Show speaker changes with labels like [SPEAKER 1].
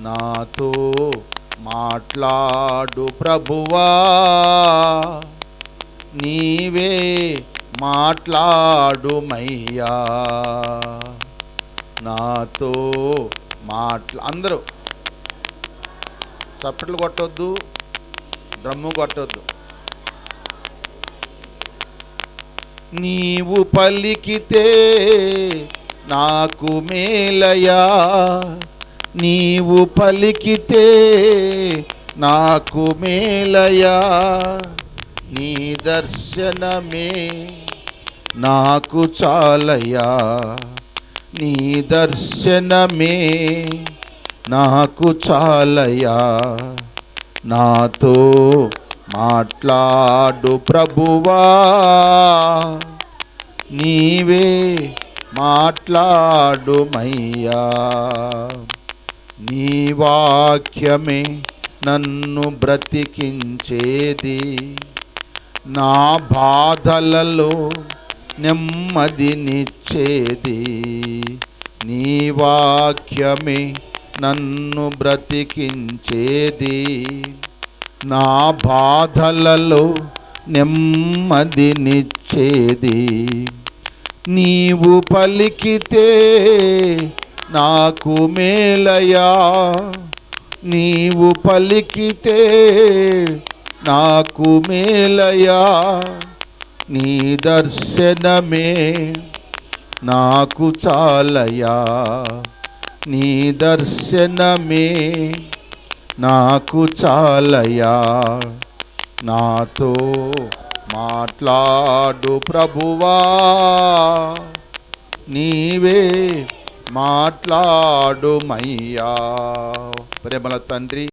[SPEAKER 1] నాతో మాట్లాడు ప్రభువా. నీవే మాట్లాడుమయ్యా నాతో మాట్లా అందరూ. చప్పట్లు కొట్టొద్దు డ్రమ్ము కొట్టొద్దు. నీవు పలికితే నాకు మేలయా నీవు పలికితే నాకు మేలయా? నీ దర్శనమే నాకు చాలయా? నీ దర్శనమే నాకు చాలయా? నాతో మాట్లాడు ప్రభువా. నీవే మాట్లాడుమయ్యా నీ వాక్యమే నన్ను బ్రతికించేది. నా బాధలలో నెమ్మదినిచ్చేది నీ వాక్యమే నన్ను బ్రతికించేది. నా బాధలలో నెమ్మదినిచ్చేది నీవు పలికితే నాకు మేలయా నీవు పలికితే నాకు మేలయా నీ దర్శనమే నాకు చాలయా నీ దర్శనమే నాకు చాలయా నాతో మాట్లాడు ప్రభువా నీవే మాట్లాడుమయ్యా. ప్రేమల తండ్రి